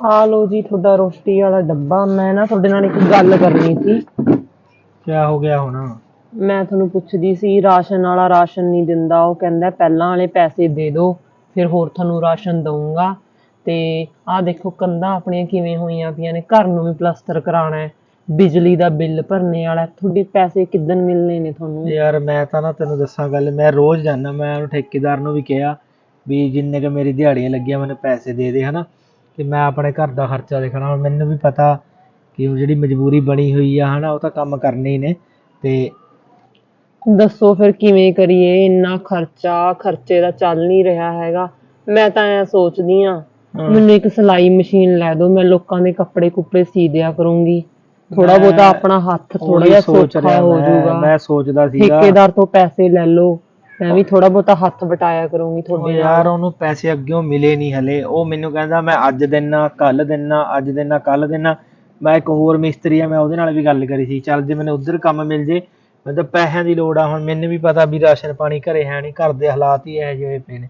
ਆ ਲੋ ਜੀ ਤੁਹਾਡਾ ਰੋਸਟੀ ਵਾਲਾ ਡੱਬਾ। ਮੈਂ ਨਾ ਤੁਹਾਡੇ ਨਾਲ ਇੱਕ ਗੱਲ ਕਰਨੀ ਸੀ। ਕਿਆ ਹੋ ਗਿਆ ਹੁਣ? ਮੈਂ ਤੁਹਾਨੂੰ ਪੁੱਛਦੀ ਸੀ ਰਾਸ਼ਨ ਵਾਲਾ ਰਾਸ਼ਨ ਨਹੀਂ ਦਿੰਦਾ। ਉਹ ਕਹਿੰਦਾ ਪਹਿਲਾਂ ਵਾਲੇ ਪੈਸੇ ਦੇ ਦਿਓ ਫਿਰ ਹੋਰ ਤੁਹਾਨੂੰ ਰਾਸ਼ਨ ਦਊਂਗਾ। ਤੇ ਆਹ ਦੇਖੋ ਕੰਧਾਂ ਆਪਣੀਆਂ ਕਿਵੇਂ ਹੋਈਆਂ ਪਈਆਂ ਨੇ। ਘਰ ਨੂੰ ਵੀ ਪਲਸਤਰ ਕਰਾਉਣਾ ਹੈ। ਬਿਜਲੀ ਦਾ ਬਿੱਲ ਭਰਨੇ ਵਾਲਾ। ਤੁਹਾਡੇ ਪੈਸੇ ਕਿੱਦਣ ਮਿਲਣੇ ਨੇ ਤੁਹਾਨੂੰ? ਯਾਰ ਮੈਂ ਤਾਂ ਨਾ ਤੈਨੂੰ ਦੱਸਾਂ ਗੱਲ। ਮੈਂ ਰੋਜ਼ ਜਾਂਦਾ। ਮੈਂ ਉਹਨੂੰ ਠੇਕੇਦਾਰ ਨੂੰ ਵੀ ਕਿਹਾ ਵੀ ਜਿੰਨੇ ਕ ਮੇਰੀ ਦਿਹਾੜੀਆਂ ਲੱਗੀਆਂ ਮੈਨੂੰ ਪੈਸੇ ਦੇ ਦੇ ਹਨਾ? ਕਿ ਮੈਂ ਆਪਣੇ ਘਰ ਦਾ ਖਰਚਾ ਦੇਖਣਾ ਹੁਣ ਮੈਨੂੰ ਵੀ ਪਤਾ ਕਿ ਉਹ ਜਿਹੜੀ ਮਜਬੂਰੀ ਬਣੀ ਹੋਈ ਆ ਹਨਾ ਉਹ ਤਾਂ ਕੰਮ ਕਰਨੇ ਹੀ ਨੇ ਤੇ ਦੱਸੋ ਫਿਰ ਕਿਵੇਂ ਕਰੀਏ? ਇੰਨਾ ਖਰਚਾ ਖਰਚੇ ਦਾ ਚੱਲ ਨਹੀਂ ਰਿਹਾ ਹੈਗਾ। ਮੈਂ ਤਾਂ ਐ ਸੋਚਦੀ ਆ ਮੈਨੂੰ ਇੱਕ ਸਿਲਾਈ ਮਸ਼ੀਨ ਲੈ ਦਿਓ ਮੈਂ ਲੋਕਾਂ ਦੇ ਕੱਪੜੇ ਕੁੱਪੜੇ ਸੀ ਦਿਆ ਕਰੂੰਗੀ। ਥੋੜਾ ਮੈਂ ਬਹੁਤਾ ਆਪਣਾ ਹੱਥ ਥੋੜਾ ਉਹੀ ਜਿਹਾ ਸੋਚ ਰਿਹਾ ਹੋ ਮੈਂ ਜਾਊਗਾ। ਮੈਂ ਸੋਚਦਾ ਸੀਗਾ। ਠੇਕੇਦਾਰ ਤੋਂ ਪੈਸੇ ਲੈ ਲਓ। ਮੈਂ ਵੀ ਥੋੜਾ ਬਹੁਤਾ ਹੱਥ ਵਟਾਇਆ ਕਰੂੰਗੀ ਉਹ ਤੁਹਾਡੇ ਯਾਰ ਨਾਲ। ਉਹਨੂੰ ਪੈਸੇ ਅੱਗਿਓਂ ਮਿਲੇ ਨਹੀਂ ਹਲੇ। ਉਹ ਮੈਨੂੰ ਕਹਿੰਦਾ ਮੈਂ ਅੱਜ ਦੇਣਾ ਕੱਲ ਦੇਣਾ ਅੱਜ ਦੇਣਾ ਕੱਲ ਦੇਣਾ ਮੈਂ ਇੱਕ ਹੋਰ ਮਿਸਤਰੀ ਆ ਮੈਂ ਉਹਦੇ ਨਾਲ ਵੀ ਗੱਲ ਕਰੀ ਸੀ। ਚੱਲ ਜੇ ਮੈਨੂੰ ਉਧਰ ਕੰਮ ਮਿਲ ਜੇ ਮੈਨੂੰ ਤਾਂ ਪੈਸਿਆਂ ਦੀ ਲੋੜ ਆ। ਹੁਣ ਮੈਨੂੰ ਵੀ ਪਤਾ ਵੀ ਰਾਸ਼ਨ ਪਾਣੀ ਘਰੇ ਹੈ ਨਹੀਂ ਘਰ ਦੇ ਹਾਲਾਤ ਹੀ ਇਹੋ ਜਿਹੇ ਪਏ ਨੇ।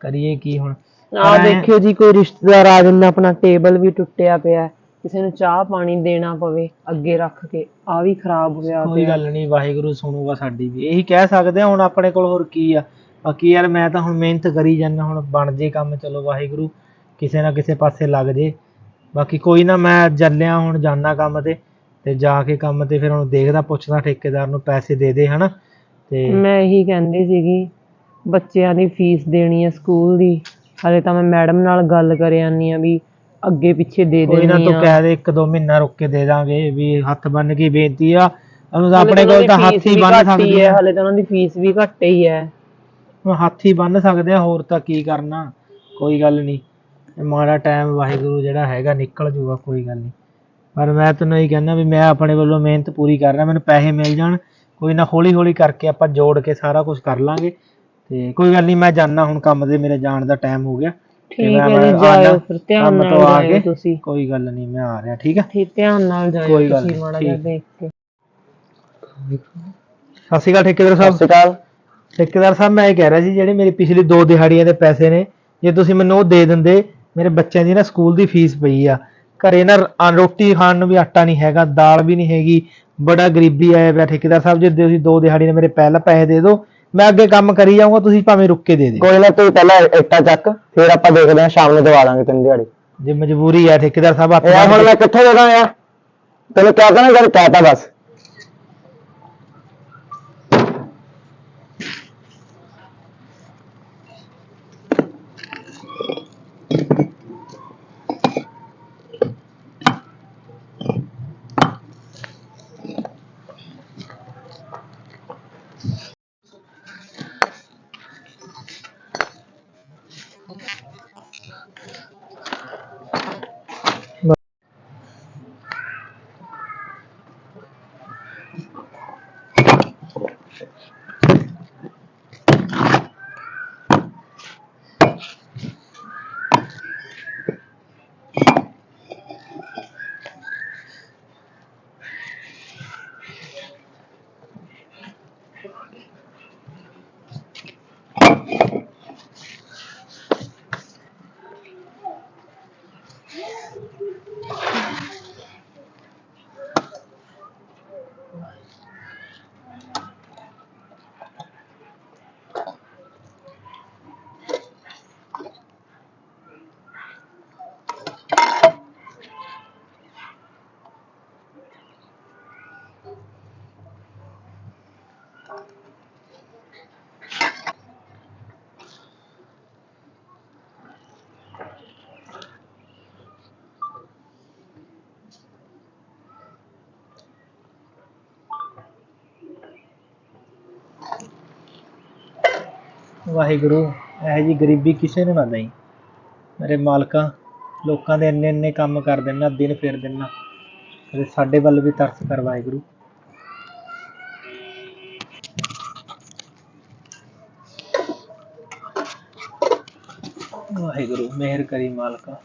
ਕਰੀਏ ਕੀ ਹੁਣ? ਆ ਦੇਖਿਓ ਜੀ ਕੋਈ ਰਿਸ਼ਤੇਦਾਰ ਆ ਜਾਂਦਾ ਆਪਣਾ ਟੇਬਲ ਵੀ ਟੁੱਟਿਆ ਪਿਆ। ਹੈ। ਕਿਸੇ ਨੂੰ ਚਾਹ ਪਾਣੀ ਦੇਣਾ ਪਵੇ ਅੱਗੇ ਰੱਖ ਕੇ ਆ ਵੀ ਖਰਾਬ ਹੋਇਆ ਕੋਈ ਪਿਆ। ਗੱਲ ਨਹੀਂ ਵਾਹਿਗੁਰੂ ਸੁਣੂਗਾ ਸਾਡੀ ਵੀ। ਇਹੀ ਕਹਿ ਸਕਦੇ ਆ ਹੁਣ ਆਪਣੇ ਕੋਲ ਹੋਰ ਕੀ ਆ? ਬਾਕੀ ਯਾਰ ਮੈਂ ਤਾਂ ਹੁਣ ਮਿਹਨਤ ਕਰੀ ਜਾਂਦਾ ਹੁਣ ਬਣ ਜੇ ਕੰਮ ਚਲੋ ਵਾਹਿਗੁਰੂ ਕਿਸੇ ਨਾ ਕਿਸੇ ਪਾਸੇ ਲੱਗ ਜੇ। ਬਾਕੀ ਕੋਈ ਨਾ ਮੈਂ ਚੱਲਿਆ ਹੁਣ ਜਾਣਾ ਕੰਮ ਤੇ ਤੇ ਜਾ ਕੇ ਕੰਮ ਤੇ ਫਿਰ ਹੁਣ ਦੇਖਦਾ ਪੁੱਛਦਾ ਠੇਕੇਦਾਰ ਨੂੰ ਪੈਸੇ ਦੇ ਦੇ ਹਨਾ? ਤੇ ਮੈਂ ਇਹੀ ਕਹਿੰਦੀ ਸੀਗੀ ਬੱਚਿਆਂ ਦੀ ਫੀਸ ਦੇਣੀ ਹੈ ਸਕੂਲ ਦੀ। ਹਲੇ ਤਾਂ ਮੈਂ ਮੈਡਮ ਨਾਲ ਗੱਲ ਕਰ ਆਨੀ ਆ ਵੀ ਅੱਗੇ ਪਿੱਛੇ ਦੇ ਕੋਈ ਨਾ ਦੇਣੀ ਤੂੰ ਆ। ਕਹਿ ਦੇ ਇੱਕ ਦੋ ਮਹੀਨਾ ਰੁਕ ਕੇ ਦੇ ਦਾਂਗੇ ਵੀ ਹੱਥ ਬੰਨ ਕੇ ਬੇਨਤੀ ਆ। ਉਹਨੂੰ ਤਾਂ ਆਪਣੇ ਕੋਲ ਦੀ ਤਾਂ ਹੱਥ ਹੀ ਬੰਨ ਸਕਦੇ ਆ। ਹਲੇ ਤਾਂ ਉਹਨਾਂ ਦੀ ਫੀਸ ਵੀ ਘੱਟ ਹੀ ਹੈ। ਹੁਣ ਹੱਥ ਹੀ ਬੰਨ ਸਕਦੇ ਆ ਹੋਰ ਤਾਂ ਕੀ ਕਰਨਾ? ਕੋਈ ਗੱਲ ਨਹੀਂ। ਮਾੜਾ ਟਾਈਮ ਵਾਹਿਗੁਰੂ ਜਿਹੜਾ ਹੈਗਾ ਨਿਕਲ ਜੂਗਾ ਕੋਈ ਗੱਲ ਨਹੀਂ। ਪਰ ਮੈਂ ਤੈਨੂੰ ਇਹ ਕਹਿੰਦਾ ਵੀ ਮੈਂ ਆਪਣੇ ਵੱਲੋਂ ਮਿਹਨਤ ਪੂਰੀ ਕਰ ਰਿਹਾ ਮੈਨੂੰ ਪੈਸੇ ਮਿਲ ਜਾਣ। ਕੋਈ ਨਾ ਹੌਲੀ ਹੌਲੀ ਕਰਕੇ ਆਪਾਂ ਜੋੜ ਕੇ ਸਾਰਾ ਕੁਝ ਕਰ ਲਾਂਗੇ। ਤੇ ਕੋਈ ਗੱਲ ਨਹੀਂ ਮੈਂ ਜਾਣਾ ਹੁਣ ਕੰਮ ਤੇ ਮੇਰੇ ਜਾਣ ਦਾ ਟਾਈਮ ਹੋ ਗਿਆ। ਠੀਕ ਹੈ ਜੀ ਜਾਇਓ ਫਿਰ ਧਿਆਨ ਨਾਲ ਜਾਇਓ ਕੇ ਤੁਸੀਂ। ਕੋਈ ਗੱਲ ਨਹੀਂ ਮੈਂ ਆ ਰਿਹਾ ਠੀਕ ਆ ਠੀਕ ਧਿਆਨ ਨਾਲ ਜਾਇਓ ਕੋਈ ਗੱਲ ਤੁਸੀਂ ਮਾੜਾ ਜਿਹਾ। ਦੇਖ ਕੇ। ਸਤਿ ਸ਼੍ਰੀ ਅਕਾਲ ਠੇਕੇਦਾਰ ਸਾਹਿਬ। ਸਤਿ ਸ਼੍ਰੀ ਅਕਾਲ। ਠੇਕੇਦਾਰ ਸਾਹਿਬ ਮੈਂ ਇਹ ਕਹਿ ਰਿਹਾ ਸੀ ਜਿਹੜੇ ਮੇਰੀ ਪਿਛਲੀ ਦੋ ਦਿਹਾੜੀਆਂ ਦੇ ਪੈਸੇ ਨੇ ਜੇ ਤੁਸੀਂ ਮੈਨੂੰ ਉਹ ਦੇ ਦਿੰਦੇ ਮੇਰੇ ਬੱਚਿਆਂ ਦੀ ਨਾ ਸਕੂਲ ਦੀ ਫੀਸ ਪਈ ਆ। ਘਰੇ ਨਾ ਰੋਟੀ ਖਾਣ ਨੂੰ ਵੀ ਆਟਾ ਨਹੀਂ ਹੈਗਾ ਦਾਲ ਵੀ ਨਹੀਂ ਹੈਗੀ ਬੜਾ ਗਰੀਬੀ ਆਇਆ ਪਿਆ ਠੇਕੇਦਾਰ ਸਾਹਿਬ ਜੇ ਤੁਸੀਂ ਦੋ ਦਿਹਾੜੀ ਨੇ ਮੇਰੇ ਪਹਿਲਾਂ ਪੈਸੇ ਦੇ ਦਿਓ ਮੈਂ ਅੱਗੇ ਕੰਮ ਕਰੀ ਜਾਊਂਗਾ ਤੁਸੀਂ ਭਾਵੇਂ ਰੁੱਕ ਕੇ ਦੇ ਦਿਓ। ਕੋਈ ਨਾ ਤੂੰ ਪਹਿਲਾਂ ਇੱਟਾਂ ਚੱਕ ਫਿਰ ਆਪਾਂ ਦੇਖਦੇ ਹਾਂ ਸ਼ਾਮ ਨੂੰ ਦਵਾ ਲਾਂਗੇ ਤੈਨੂੰ ਦਿਹਾੜੀ। ਜੇ ਮਜਬੂਰੀ ਹੈ ਠੇਕੇਦਾਰ ਸਾਹਿਬ ਹੱਥ ਯਾਰ ਹੁਣ ਮੈਂ ਕਿੱਥੇ ਦੇਣਾ ਆ ਤੈਨੂੰ ਕਹਿ ਤਾ ਨਾ ਗੱਲ ਕਹਿਤਾ ਬਸ। benefits. ਵਾਹਿਗੁਰੂ, ਇਹੋ ਜਿਹੀ ਗਰੀਬੀ ਕਿਸੇ ਨੂੰ ਨਾ ਦੇਈ। ਮੇਰੇ ਮਾਲਕਾ, ਲੋਕਾਂ ਦੇ ਇੰਨੇ ਇੰਨੇ ਕੰਮ ਕਰ ਦੇਣਾ ਦਿਨ ਫਿਰ ਦੇਣਾ ਕਦੇ ਸਾਡੇ ਵੱਲ ਵੀ ਤਰਸ ਕਰ ਵਾਹਿਗੁਰੂ। ਵਾਹਿਗੁਰੂ, ਮਿਹਰ ਕਰੀ ਮਾਲਕਾ।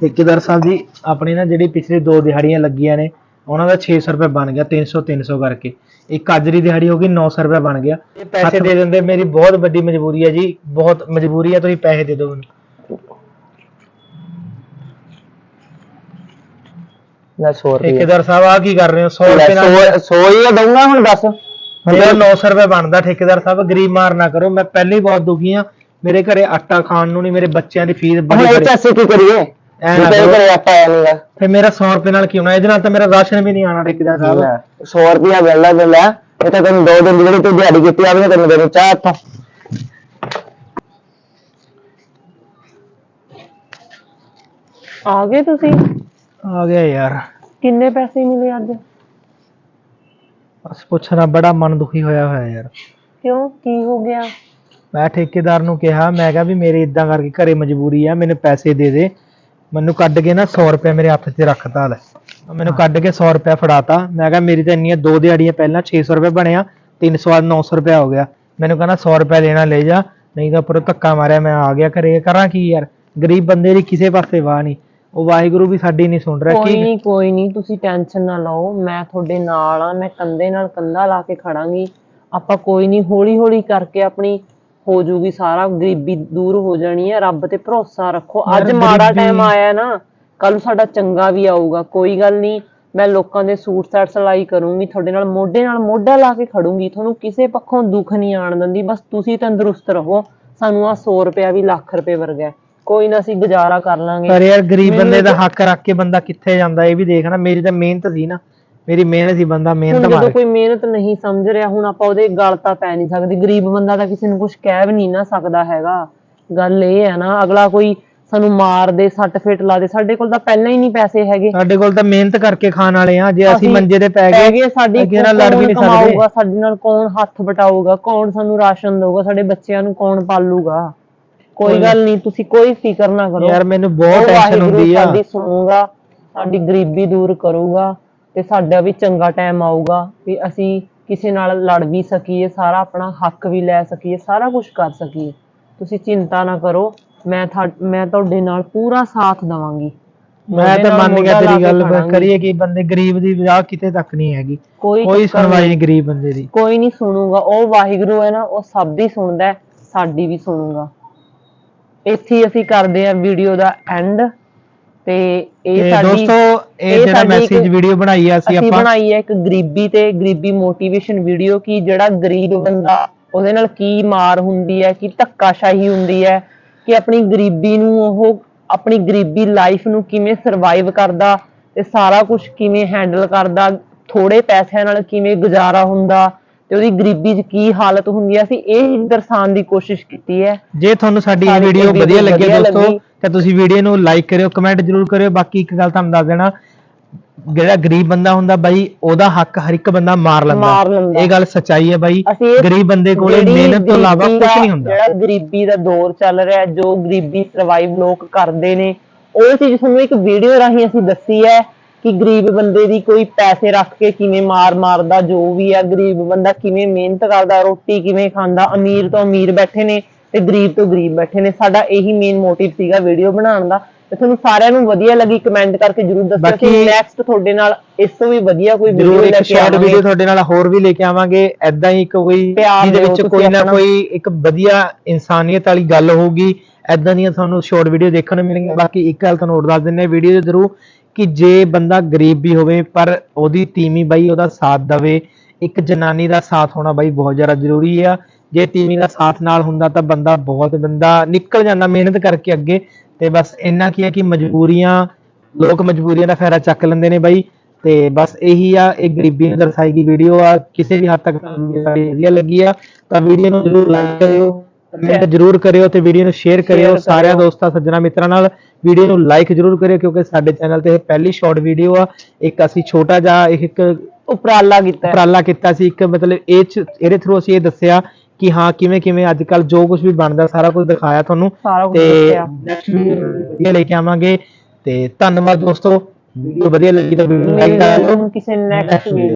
ਠੇਕੇਦਾਰ ਸਾਹਿਬ ਜੀ ਆਪਣੀ ਨਾ ਜਿਹੜੀ ਪਿਛਲੀ ਦੋ ਦਿਹਾੜੀਆਂ ਲੱਗੀਆਂ ਨੇ ਉਹਨਾਂ ਦਾ 600 ਰੁਪਏ ਬਣ ਗਿਆ 300 300 ਕਰਕੇ। ਇੱਕ ਅੱਜ ਦੀ ਦਿਹਾੜੀ ਹੋ ਗਈ 900 ਰੁਪਏ ਬਣ ਗਿਆ। ਇਹ ਪੈਸੇ ਦੇ ਦਿੰਦੇ ਮੇਰੀ ਬਹੁਤ ਵੱਡੀ ਮਜਬੂਰੀ ਹੈ ਜੀ ਬਹੁਤ ਮਜਬੂਰੀ ਹੈ ਤੁਸੀਂ ਪੈਸੇ ਦੇ ਦਿਓ ਮੈਨੂੰ। ਲੈ 100 ਰੁਪਏ। ਠੇਕੇਦਾਰ ਸਾਹਿਬ ਆ ਕੀ ਕਰ ਰਹੇ ਹੋ? 100 ਰੁਪਏ ਨਾਲ 100 ਹੀ ਦਊਂਗਾ ਹੁਣ ਦੱਸ। ਮੇਰਾ 900 ਰੁਪਏ ਬਣਦਾ ਠੇਕੇਦਾਰ ਸਾਹਿਬ ਗਰੀਬ ਮਾਰ ਨਾ ਕਰੋ। ਮੈਂ ਪਹਿਲੇ ਹੀ ਬਹੁਤ ਦੁਖੀ ਆ ਮੇਰੇ ਘਰੇ ਆਟਾ ਖਾਣ ਨੂੰ ਨਹੀਂ ਮੇਰੇ ਬੱਚਿਆਂ ਦੀ ਫੀਸ ਹੁਣ ਬੜੀ ਇਹ ਬੜੀ ਪੈਸੇ ਕੀ ਕਰੀਏ? ਐਂ ਇਹ ਨਾ ਤਾਂ ਕਰੋ। ਘਰੇ ਆਟਾ ਆਇਆ ਨਹੀਂਗਾ ਫਿਰ ਮੇਰਾ 100 ਰੁਪਏ ਨਾਲ ਕੀ ਹੋਣਾ ਇਹਦੇ ਨਾਲ ਤਾਂ ਮੇਰਾ ਰਾਸ਼ਨ ਵੀ ਨਹੀਂ ਆਣਾ ਠੇਕੇਦਾਰ ਸਾਹਿਬ 100 ਰੁਪਿਆ ਵੇਲਾ ਵੇਲਾ ਇਹ ਤਾਂ ਤੈਨੂੰ ਦੋ ਦਿਨ ਦੀ ਜਿਹੜੀ ਤੂੰ ਦਿਹਾੜੀ ਕੀਤੀ ਆਵੇ ਤੈਨੂੰ ਦੇਣੀ ਚਾਹ ਇੱਥੋਂ ਆ ਗਏ ਤੁਸੀਂ? ਆ ਗਿਆ ਯਾਰ। ਕਿੰਨੇ ਪੈਸੇ ਮਿਲੇ ਅੱਜ? ਬਸ ਪੁੱਛਣਾ ਬੜਾ ਮਨ ਦੁਖੀ ਹੋਇਆ ਹੋਇਆ ਯਾਰ। ਕਿਉਂ? ਕੀ ਹੋ ਗਿਆ? ਮੈਂ ਠੇਕੇਦਾਰ ਨੂੰ ਕਿਹਾ ਮੈਂ ਕਿਹਾ ਵੀ ਮੇਰੇ ਇਦਾਂ ਕਰਕੇ ਘਰੇ ਮਜਬੂਰੀ ਆ ਮੈਨੂੰ ਪੈਸੇ ਦੇ ਦੇ। ਮੈਨੂੰ ਕੱਢ ਕੇ ਨਾ 100 ਰੁਪਏ ਮੇਰੇ ਹੱਥ 'ਚ ਰੱਖਤਾ ਲੈ। ਮੈਨੂੰ ਕੱਢ ਕੇ 100 ਰੁਪਏ ਫੜਾਤਾ। ਮੈਂ ਕਿਹਾ ਮੇਰੀ ਤਾਂ ਇੰਨੀਆਂ ਦੋ ਦਿਹਾੜੀਆਂ ਪਹਿਲਾਂ 600 ਰੁਪਏ ਬਣਿਆ 300 ਬਾਅਦ 900 ਰੁਪਏ ਹੋ ਗਿਆ। ਮੈਨੂੰ ਕਹਿੰਦਾ 100 ਰੁਪਏ ਲੈਣਾ ਲੈ ਜਾ। ਨਹੀਂ ਤਾਂ ਉੱਪਰੋਂ ਧੱਕਾ ਮਾਰਿਆ ਮੈਂ ਆ ਗਿਆ ਘਰੇ। ਕਰਾਂ ਕੀ ਯਾਰ? ਗਰੀਬ ਬੰਦੇ ਦੀ ਕਿਸੇ ਪਾਸੇ ਵਾਹ ਨਹੀਂ। ਉਹ ਵਾਹਿਗੁਰੂ ਵੀ ਸਾਡੀ ਨਹੀਂ ਸੁਣ ਰਿਹਾ। ਕੋਈ ਨਹੀਂ ਕੋਈ ਨਹੀਂ ਤੁਸੀਂ ਟੈਨਸ਼ਨ ਨਾ ਲਓ। ਮੈਂ ਤੁਹਾਡੇ ਨਾਲ ਆ ਮੈਂ ਕੰਧੇ ਨਾਲ ਕੰਧਾ ਲਾ ਕੇ ਖੜਾਂਗੀ। ਆਪਾਂ ਕੋਈ ਨਹੀਂ ਹੌਲੀ ਹੌਲੀ ਕਰਕੇ ਆਪਣੀ ਹੋ ਜੂਗੀ ਸਾਰਾ ਗਰੀਬੀ ਦੂਰ ਹੋ ਜਾਣੀ ਹੈ ਰੱਬ ਤੇ ਭਰੋਸਾ ਰੱਖੋ। ਅੱਜ ਮਾੜਾ ਟਾਈਮ ਆਇਆ ਨਾ ਕੱਲ ਸਾਡਾ ਚੰਗਾ ਵੀ ਆਊਗਾ। ਕੋਈ ਗੱਲ ਨਹੀਂ ਮੈਂ ਲੋਕਾਂ ਦੇ ਸੂਟ ਸਾਟ ਸਿਲਾਈ ਕਰੂੰਗੀ ਤੁਹਾਡੇ ਨਾਲ ਮੋਢੇ ਨਾਲ ਮੋਢਾ ਲਾ ਕੇ ਖੜੂੰਗੀ। ਤੁਹਾਨੂੰ ਕਿਸੇ ਪੱਖੋਂ ਦੁੱਖ ਨਹੀਂ ਆਣ ਦਿੰਦੀ ਬਸ ਤੁਸੀਂ ਤੰਦਰੁਸਤ ਰਹੋ। ਸਾਨੂੰ ਆ 100 ਰੁਪਇਆ ਵੀ ਲੱਖ ਰੁਪਏ ਵਰਗਾ। ਕੋਈ ਨਾ ਅਸੀਂ ਗੁਜ਼ਾਰਾ ਕਰ ਲਾਂਗੇ। ਪਰ ਯਾਰ ਗਰੀਬ ਬੰਦੇ ਦਾ ਹੱਕ ਰੱਖ ਕੇ ਬੰਦਾ ਕਿੱਥੇ ਜਾਂਦਾ ਇਹ ਵੀ ਦੇਖਣਾ ਮੇਰੀ ਤਾਂ ਮਿਹਨਤ ਸੀ ਨਾ। ਮੇਰੀ ਮਿਹਨਤ ਸੀ ਬੰਦਾ ਹੁਣ ਮਿਹਨਤ ਜਦੋਂ ਮਾਰ। ਕੋਈ ਮਿਹਨਤ ਨਹੀਂ ਸਮਝ ਰਿਹਾ ਹੁਣ ਆਪਾਂ ਉਹਦੇ ਗਲ ਤਾਂ ਪੈ ਨਹੀਂ ਸਕਦੇ। ਗਰੀਬ ਬੰਦਾ ਤਾਂ ਕਿਸੇ ਨੂੰ ਕੁਝ ਕਹਿ ਵੀ ਨਹੀਂ ਨਾ ਸਕਦਾ ਹੈਗਾ। ਗੱਲ ਇਹ ਹੈ ਨਾ ਅਗਲਾ ਕੋਈ ਸਾਨੂੰ ਮਾਰ ਦੇ ਸੱਟ ਫੇਟ ਲਾ ਦੇ ਸਾਡੇ ਕੋਲ ਤਾਂ ਪਹਿਲਾਂ ਹੀ ਨਹੀਂ ਪੈਸੇ ਹੈਗੇ। ਸਾਡੇ ਕੋਲ ਤਾਂ ਮਿਹਨਤ ਕਰਕੇ ਖਾਣ ਵਾਲੇ ਆ ਜੇ ਅਸੀਂ ਮੰਜੇ ਤੇ ਪੈ ਗਏ ਸਾਡੀ ਅੱਗੇ ਨਾਲ ਲੜ ਵੀ ਨਹੀਂ ਕੌਣ ਸਕਦੇ। ਕਮਾਊਗਾ, ਸਾਡੇ ਨਾਲ ਕੌਣ ਹੱਥ ਵਟਾਊਗਾ ਕੌਣ ਸਾਨੂੰ ਰਾਸ਼ਨ ਦਊਗਾ ਸਾਡੇ ਬੱਚਿਆਂ ਨੂੰ ਕੌਣ ਪਾਲੂਗਾ? ਕੋਈ ਕੋਈ- ਗੱਲ ਨਹੀਂ। ਤੁਸੀਂ ਕੋਈ ਫਿਕਰ ਨਾ ਕਰੋ। ਯਾਰ ਮੈਨੂੰ ਬਹੁਤ ਉਹ ਟੈਨਸ਼ਨ ਵਾਹਿਗੁਰੂ ਹੁੰਦੀ ਆ। ਸਾਡੀ ਸੁਣੂਗਾ ਸਾਡੀ ਗਰੀਬੀ ਦੂਰ ਕਰੂਗਾ। ਤੇ ਸਾਡਾ ਵੀ ਚੰਗਾ ਟਾਈਮ ਆਊਗਾ ਵੀ ਅਸੀਂ ਕਿਸੇ ਨਾਲ ਲੜ ਵੀ ਸਕੀਏ ਸਾਰਾ ਆਪਣਾ ਹੱਕ ਵੀ ਲੈ ਸਕੀਏ ਸਾਰਾ ਕੁਝ ਕਰ ਸਕੀਏ। ਤੁਸੀਂ ਚਿੰਤਾ ਨਾ ਕਰੋ ਮੈਂ ਮੈਂ ਤੁਹਾਡੇ ਨਾਲ ਪੂਰਾ ਸਾਥ ਦਵਾਂਗੀ। ਮੈਂ ਤਾਂ ਮੰਨ ਗਿਆ ਤੇਰੀ ਗੱਲ। ਕਰੀਏ ਕਿ ਬੰਦੇ ਗਰੀਬ ਦੀ ਵਿਆਹ ਕਿਤੇ ਤੱਕ ਨਹੀਂ ਹੈਗੀ। ਕੋਈ ਸੁਣਵਾਈ ਨਹੀਂ। ਗਰੀਬ ਬੰਦੇ ਦੀ। ਕੋਈ ਨਹੀਂ ਸੁਣੂਗਾ। ਉਹ ਵਾਹਿਗੁਰੂ ਹੈ ਨਾ ਉਹ ਸਭ ਦੀ ਸੁਣਦਾ ਸਾਡੀ ਵੀ ਸੁਣੂਗਾ। ਇੱਥੇ ਅਸੀਂ ਕਰਦੇ ਆ ਵੀਡੀਓ ਦਾ ਐਂਡ ਤੇ ਇਹ ਸਾਡੀ ਦੋਸਤੋ ਇਹ ਜਿਹੜਾ ਸਾਡੀ ਇੱਕ- ਮੈਸੇਜ ਵੀਡੀਓ ਬਣਾਈ ਆ ਅਸੀਂ ਅਸੀਂ ਆਪਾਂ ਬਣਾਈ ਹੈ ਇੱਕ ਗਰੀਬੀ ਤੇ ਗਰੀਬੀ ਮੋਟੀਵੇਸ਼ਨ ਵੀਡੀਓ ਕਿ ਜਿਹੜਾ ਗਰੀਬ ਬੰਦਾ ਉਹਦੇ ਨਾਲ ਕੀ ਮਾਰ ਹੁੰਦੀ ਹੈ ਕੀ ਧੱਕਾਸ਼ਾਹੀ ਹੁੰਦੀ ਹੈ ਕਿ ਆਪਣੀ ਗਰੀਬੀ ਨੂੰ ਉਹ ਆਪਣੀ ਗਰੀਬੀ ਲਾਈਫ ਨੂੰ ਕਿਵੇਂ ਸਰਵਾਈਵ ਕਰਦਾ ਤੇ ਸਾਰਾ ਕੁਝ ਕਿਵੇਂ ਹੈਂਡਲ ਕਰਦਾ ਥੋੜੇ ਪੈਸਿਆਂ ਨਾਲ ਕਿਵੇਂ ਗੁਜ਼ਾਰਾ ਹੁੰਦਾ ਤੇ ਉਹਦੀ ਗਰੀਬੀ 'ਚ ਕੀ ਹਾਲਤ ਹੁੰਦੀ ਹੈ ਅਸੀਂ ਇਹ ਦਰਸਾਉਣ ਦੀ ਕੋਸ਼ਿਸ਼ ਕੀਤੀ ਹੈ ਜੇ ਤੁਹਾਨੂੰ ਸਾਡੀ ਇਹ ਸਾਡੀ ਵੀਡੀਓ video ਵਧੀਆ ਲੱਗੀ ਵਧੀਆ ਦੋਸਤੋ ਲੱਗੀ। ਤਾਂ ਤੁਸੀਂ ਵੀਡੀਓ ਨੂੰ ਲਾਈਕ ਕਰਿਓ ਕਮੈਂਟ ਜ਼ਰੂਰ ਕਰਿਓ ਬਾਕੀ ਇੱਕ ਗੱਲ ਤੁਹਾਨੂੰ ਦੱਸ ਦੇਣਾ ਜਿਹੜਾ ਗਰੀਬ ਬੰਦਾ ਹੁੰਦਾ ਬਾਈ ਉਹਦਾ ਹੱਕ ਹਰ ਇੱਕ ਬੰਦਾ ਮਾਰ ਲੈਂਦਾ। ਮਾਰ ਲੈਂਦਾ। ਇਹ ਗੱਲ ਸੱਚਾਈ ਹੈ ਬਾਈ। ਅਸੀਂ ਇਹ ਗਰੀਬ ਬੰਦੇ ਕੋਲੇ ਜਿਹੜੀ ਮਿਹਨਤ ਤੋਂ ਇਲਾਵਾ ਗਰੀਬੀ ਕੁਝ ਦਾ- ਨਹੀਂ ਹੁੰਦਾ। ਜਿਹੜਾ ਗਰੀਬੀ ਦਾ ਦੌਰ ਚੱਲ ਰਿਹਾ ਹੈ, ਜੋ ਗਰੀਬੀ ਸਰਵਾਈਵ ਲੋਕ ਕਰਦੇ ਨੇ ਉਹ ਚੀਜ਼ ਤੁਹਾਨੂੰ ਇੱਕ ਵੀਡੀਓ ਰਾਹੀਂ ਅਸੀਂ ਦੱਸੀ ਹੈ ਕਿ ਗਰੀਬ ਬੰਦੇ ਦੀ ਕੋਈ ਪੈਸੇ ਰੱਖ ਕੇ ਕਿਵੇਂ ਮਾਰ ਮਾਰਦਾ ਜੋ ਵੀ ਹੈ ਗਰੀਬ ਬੰਦਾ ਕਿਵੇਂ ਮਿਹਨਤ ਕਰਦਾ ਰੋਟੀ ਕਿਵੇਂ ਖਾਂਦਾ ਅਮੀਰ ਤੋਂ ਅਮੀਰ ਬੈਠੇ ਨੇ ਤੇ ਗਰੀਬ ਤੋਂ ਗਰੀਬ ਬੈਠੇ ਨੇ। ਸਾਡਾ ਇਹੀ ਮੇਨ ਮੋਟਿਵ ਸੀਗਾ ਵੀਡੀਓ ਬਣਾਉਣ ਦਾ। ਤੇ ਤੁਹਾਨੂੰ ਸਾਰਿਆਂ ਨੂੰ ਵਧੀਆ ਲੱਗੀ ਕਮੈਂਟ ਕਰਕੇ ਜਰੂਰ ਦੱਸਿਓ ਕਿ ਨੈਕਸਟ ਤੁਹਾਡੇ ਨਾਲ ਇਸ ਤੋਂ ਵੀ ਵਧੀਆ ਕੋਈ ਵੀਡੀਓ ਲੈ ਕੇ ਸ਼ਾਰਟ ਵੀਡੀਓ ਤੁਹਾਡੇ ਨਾਲ ਹੋਰ ਵੀ ਲੈ ਕੇ ਆਵਾਂਗੇ। ਐਦਾਂ ਹੀ ਕੋਈ ਜਿਹਦੇ ਵਿੱਚ ਕੋਈ ਨਾ। ਕੋਈ ਇੱਕ ਵਧੀਆ ਇਨਸਾਨੀਅਤ ਵਾਲੀ ਗੱਲ ਹੋਊਗੀ। ਐਦਾਂ ਦੀਆਂ ਤੁਹਾਨੂੰ ਸ਼ਾਰਟ ਵੀਡੀਓ ਦੇਖਣ ਨੂੰ ਮਿਲਣਗੀਆਂ। ਬਾਕੀ ਇੱਕ ਗੱਲ ਤੁਹਾਨੂੰ ਹੋਰ ਦੱਸ ਦਿੰਨੇ ਵੀਡੀਓ ਦੇ ਥਰੂ ਕਿ ਜੇ ਬੰਦਾ ਗਰੀਬ ਵੀ ਹੋਵੇ ਪਰ ਉਹਦੀ ਤੀਵੀਂ ਬਾਈ ਉਹਦਾ ਸਾਥ ਦਵੇ। ਇੱਕ ਜਨਾਨੀ ਦਾ ਸਾਥ ਹੋਣਾ ਬਾਈ ਬਹੁਤ ਜ਼ਿਆਦਾ ਜ਼ਰੂਰੀ ਆ। ਜੇ ਤੀਵੀਂ ਦਾ ਸਾਥ ਨਾਲ ਹੁੰਦਾ ਤਾਂ ਬੰਦਾ ਬਹੁਤ ਬੰਦਾ ਨਿਕਲ ਜਾਂਦਾ ਮਿਹਨਤ ਕਰਕੇ ਅੱਗੇ। ਤੇ ਬਸ ਇੰਨਾ ਕੀ ਹੈ ਕਿ ਮਜਬੂਰੀਆਂ ਲੋਕ ਮਜਬੂਰੀਆਂ ਦਾ ਫਾਇਦਾ ਚੱਕ ਲੈਂਦੇ ਨੇ ਬਾਈ। ਤੇ ਬਸ ਇਹੀ ਆ ਇਹ ਗਰੀਬੀ ਨੂੰ ਦਰਸਾਈ ਗਈ ਵੀਡੀਓ ਆ। ਕਿਸੇ ਵੀ ਹੱਦ ਤੱਕ ਤੁਹਾਨੂੰ ਸਾਡੀ ਵਧੀਆ ਲੱਗੀ ਆ ਤਾਂ ਵੀਡੀਓ ਨੂੰ ਜਰੂਰ ਲਾਈਕ ਕਰਿਓ ਕਮੈਂਟ ਜਰੂਰ ਕਰਿਓ ਤੇ ਵੀਡੀਓ ਨੂੰ ਸ਼ੇਅਰ ਕਰਿਓ। ਸਾਰਿਆਂ ਦੋਸਤਾਂ ਸੱਜਣਾ ਮਿੱਤਰਾਂ ਨਾਲ। ਵੀਡੀਓ ਨੂੰ ਲਾਈਕ ਜਰੂਰ ਕਰਿਓ ਕਿਉਂਕਿ ਸਾਡੇ ਚੈਨਲ ਤੇ ਇਹ ਪਹਿਲੀ ਸ਼ਾਰਟ ਵੀਡੀਓ ਆ। ਇੱਕ ਅਸੀਂ ਛੋਟਾ ਜਿਹਾ ਇੱਕ ਉਪਰਾਲਾ ਕੀਤਾ। ਉਪਰਾਲਾ ਕੀਤਾ ਸੀ। ਇੱਕ ਮਤਲਬ ਇਹ ਇਹਦੇ ਥਰੂ ਅਸੀਂ ਇਹ ਦੱਸਿਆ ਕਿ ਹਾਂ ਕਿਵੇਂ ਕਿਵੇਂ ਅੱਜ ਕੱਲ ਜੋ ਕੁਝ ਵੀ ਬਣਦਾ ਸਾਰਾ ਕੁਝ ਦਿਖਾਇਆ ਤੁਹਾਨੂੰ ਸਾਰਾ ਕੁਝ ਤੇ ਦੱਸਿਆ। ਨੈਕਸਟ ਵੀਡੀਓ ਲੈ ਕੇ ਆਵਾਂਗੇ ਤੇ ਧੰਨਵਾਦ ਦੋਸਤੋ ਵੀਡੀਓ ਵਧੀਆ ਲੱਗੀ ਤਾਂ ਵੀਡੀਓ ਲਾਈਕ ਮਿਲਦੇ ਕਰ ਹਾਂ ਦਿਓ ਕਿਸੇ ਨੈਕਸਟ Next video।